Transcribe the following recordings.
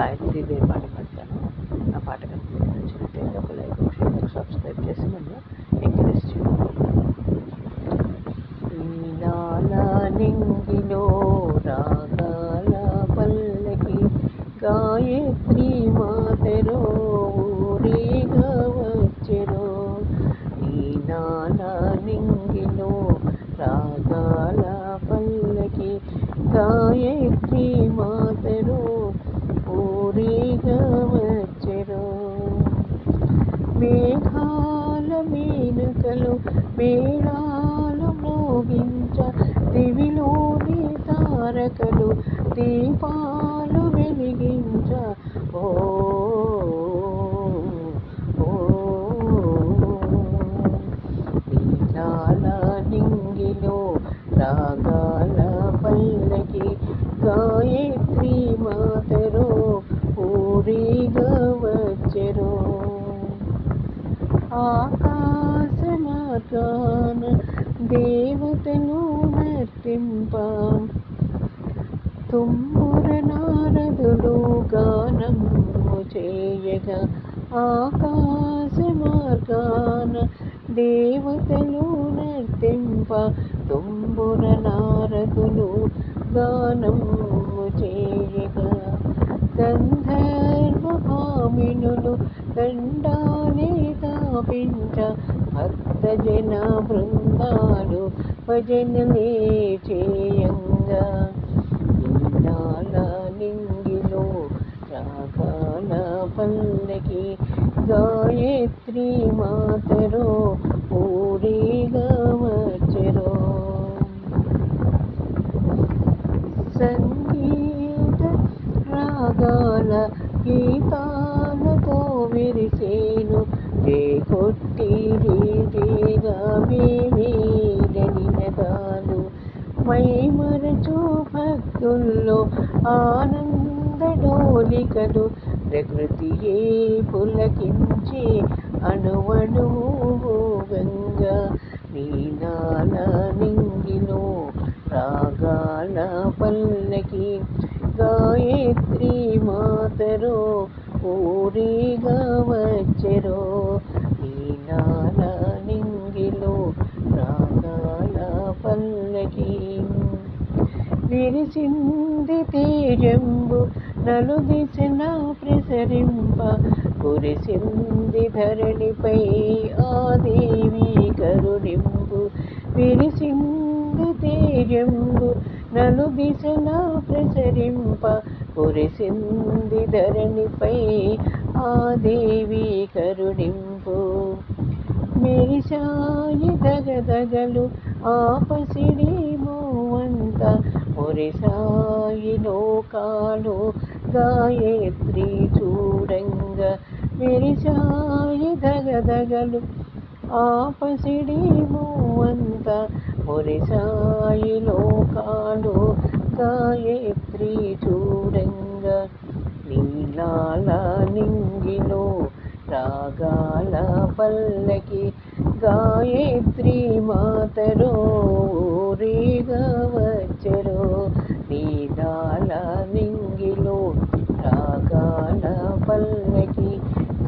గాయత్రి దేవి పాట పాడతాను. ఆ పాట కనుక మీకు నచ్చినట్టయితే ఒక లైక్ షేర్ సబ్స్క్రైబ్ చేసి నన్ను ఎంకరేజ్ చేయండి రాగాల పల్లకి గాయత్రి మాతరో మేళాలు మోగించ దివిలోని తారకలు దీపా మార్గాన దేవతను నర్తింప తుమ్ముర నారదుడు గానము చేయగా ఆకాశ మార్గాన దేవతలు నర్తింప తుంబుర నారదులు గానము చేయగా. గంధర్వ భామినులు గండా తాపించ భక్తజన బృందాలు భజనలే చేయంగా ఇన్నాల నింగిలో రాగాల పల్లకి గాయత్రి మాతరో ఊరే వచ్చరో. సంగీత రాగాల గీతా రీతిగా మేమీరనినగాలు మై భక్తుల్లో ఆనంద డోలికలు ప్రకృతియే పులకించి అణువణువు గంగా నీనాల నింగిలో రాగాల పల్లకి గాయత్రి మాతరో ఊరిగా వచ్చరో నీనాల విరిసింది తీజంబు నలు దిశన ప్రసరింప కురిసింది ధరణిపై ఆ దేవి కరుణింపు విరిసింది తేజంబు నలు దిశన ప్రసరింప కురిసింది ధరణిపై ఆ దేవి కరుణింపు మెరిసాయి దగదగలు ఆపసిడి మోవంత మురిసాయి లోకాలు గాయత్రి చూడంగ మెరిసాయి దగదగలు ఆపసిడి మోవంత మురిసాయి లోకాలు గాయత్రి చూడంగ నీలాల నింగిలో గాల పల్లకి గాయత్రి మాతరో రేగా వచ్చరో నీదాల నింగిలో రాగాల పల్లకి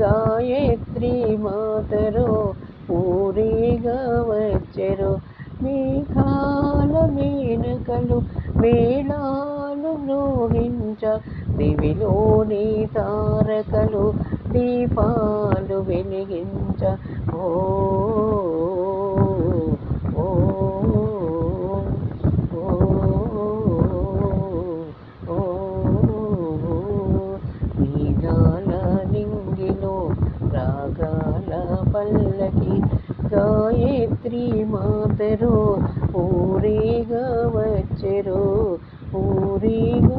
గాయత్రి మాతరో ఊరేగా వచ్చరో మేఘాల మేనకలు మేళా మ్రోగించ దివిలోని తారకలు దీపాలు వెలిగించ. ఓ ఓ, ఓ, రాగాల పల్లకి గాయత్రి మాతరో You.